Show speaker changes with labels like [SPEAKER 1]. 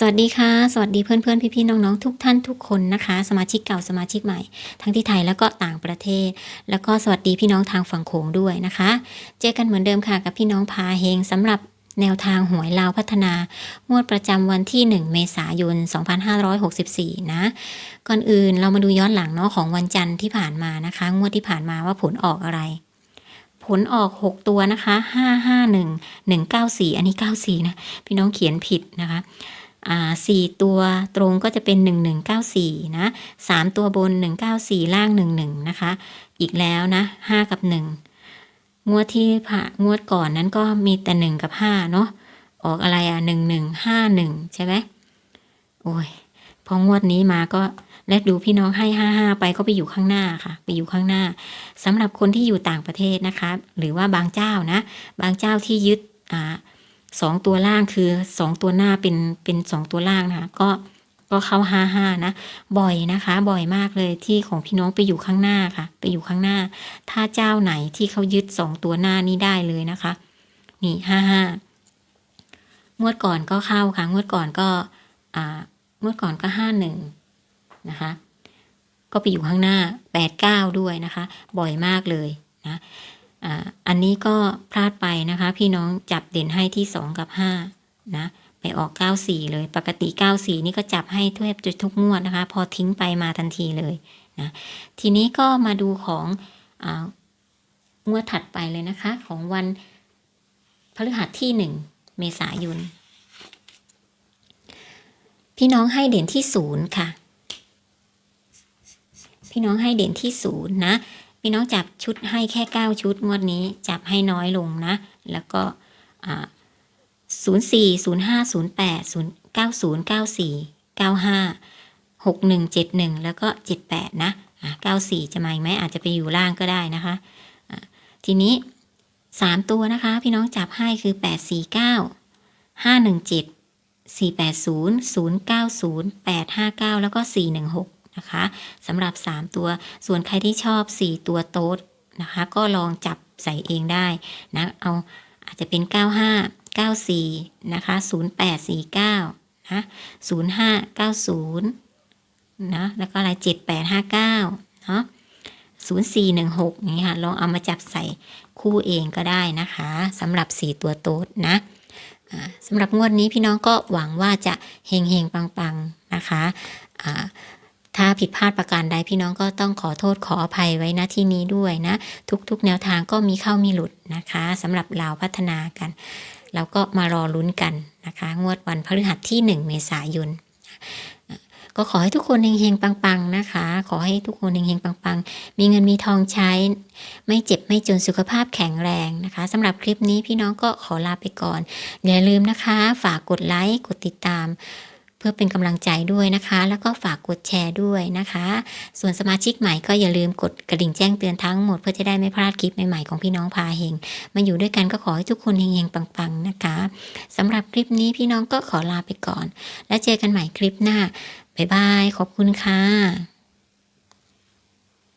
[SPEAKER 1] สวัสดีค่ะ สวัสดีเพื่อนเพื่อนพี่พี่ๆน้องๆทุกท่านทุกคนนะคะ สมาชิกเก่าสมาชิกใหม่ ทั้งที่ไทยแล้วก็ต่างประเทศ แล้วก็สวัสดีพี่น้องทางฝั่งโขงด้วยนะคะ เจอกันเหมือนเดิมค่ะกับพี่น้องพาเฮงสำหรับแนวทางหวยลาวพัฒนางวดประจำวันที่ 1 เมษายน 2564 นะ ก่อนอื่นเรามาดูย้อนหลังเนาะของวันจันทร์ที่ผ่านมานะคะ งวดที่ผ่านมาว่าผลออกอะไร ผลออก 6 ตัวนะคะ 551 194 อันนี้ 94 นะ พี่น้องเขียนผิดนะคะ สี่ตัวตรงก็จะเป็นหนึ่งหนึ่งเก้าสี่นะสามตัวบนหนึ่งเก้าสี่ล่างหนึ่งหนึ่งนะคะ อีกแล้วนะห้ากับหนึ่งงวดที่ผ่างวดก่อนนั้นก็มีแต่หนึ่งกับห้าเนาะออกอะไรอะหนึ่งหนึ่งห้าหนึ่งใช่ไหมโอ้ย พองวดนี้มาก็แลกดูพี่น้องให้ห้าห้าไปก็ไปอยู่ข้างหน้าค่ะ ไปอยู่ข้างหน้าสำหรับคนที่อยู่ต่างประเทศนะคะ หรือว่าบางเจ้านะ บางเจ้าที่ยึดอ่า สองตัวล่างคือสองตัวหน้าเป็นเป็นสองตัวล่างนะคะก็ก็เข้าห้าห้านะ บ่อยนะคะ บ่อยมากเลยที่ของพี่น้องไปอยู่ข้างหน้าค่ะ ไปอยู่ข้างหน้า ถ้าเจ้าไหนที่เขายึดสองตัวหน้านี้ได้เลยนะคะ นี่ห้าห้างวดก่อนก็เข้าค่ะ งวดก่อนก็อ่างวดก่อนก็ห้าหนึ่งนะคะ ก็ไปอยู่ข้างหน้าแปดเก้าด้วยนะคะ บ่อยมากเลยนะ อันนี้ก็พลาดไปนะคะ พี่น้องจับเด่นให้ที่ 2 กับ 5 นะ ไปออก 94 เลยปกติ 94 นี่ก็จับให้แทบจะทุกงวดนะคะ พอทิ้งไปมาทันทีเลยนะทีนี้ก็มาดูขององวดถัดไปเลยนะคะ ของวันพฤหัสที่ 1 เมษายน พี่น้องให้เด่นที่ 0 ค่ะ พี่น้องให้เด่นที่ 0 นะ พี่น้องจับชุดให้แค่ 9 ชุดงวดนี้จับให้น้อยลงนะ แล้วก็ศูนย์สี่ศูนย์ห้าศูนย์แปดศูนย์เก้าศูนย์เก้าสี่เก้าห้าหกหนึ่งเจ็ดหนึ่งแล้วก็เจ็ดแปดนะเก้าสี่จะมาอีกไหมอาจจะไปอยู่ล่างก็ได้นะคะะทีนี้สามตัวนะคะ พี่น้องจับให้คือแปดสี่เก้าห้าหนึ่งเจ็ดสี่แปดศูนย์ศูนย์เก้าศูนย์แปดห้าเก้าแล้วก็สี่หนึ่งหก นะคะสำหรับ 3 ตัว ส่วนใครที่ชอบ 4 ตัวโต๊ดนะคะ ก็ลองจับใส่เองได้นะเอาอาจจะเป็น 95 94 นะคะ 0849 นะ 0590 นะ แล้วก็อะไร 7859 เนาะ0416 อย่างนี้ค่ะ ลองเอามาจับใส่คู่เองก็ได้นะคะสำหรับ 4 ตัวโต๊ดนะสำหรับงวดนี้พี่น้องก็หวังว่าจะเฮงเฮงปังๆ นะคะอ่า ถ้าผิดพลาดประการใดพี่น้องก็ต้องขอโทษขออภัยไว้ณที่นี้ด้วยนะ ทุกๆ แนวทางก็มีเข้ามีหลุดนะคะสำหรับเราพัฒนากัน แล้วก็มารอลุ้นกันนะคะ งวดวันพฤหัสที่ 1 เมษายนก็ขอให้ทุกคนเฮงๆปังๆนะคะ ขอให้ทุกคนเฮงๆปังๆ มีเงินมีทองใช้ ไม่เจ็บไม่จนสุขภาพแข็งแรงนะคะสำหรับคลิปนี้พี่น้องก็ขอลาไปก่อน อย่าลืมนะคะ ฝากกดไลค์กดติดตาม เพื่อเป็นกำลังใจด้วยนะคะ แล้วก็ฝากกดแชร์ด้วยนะคะ ส่วนสมาชิกใหม่ก็อย่าลืมกดกระดิ่งแจ้งเตือนทั้งหมดเพื่อจะได้ไม่พลาดคลิปใหม่ๆของพี่น้องพาเฮงมาอยู่ด้วยกันก็ขอให้ทุกคนเฮงๆปังๆนะคะสำหรับคลิปนี้พี่น้องก็ขอลาไปก่อน แล้วเจอกันใหม่คลิปหน้าบ๊ายบายขอบคุณค่ะ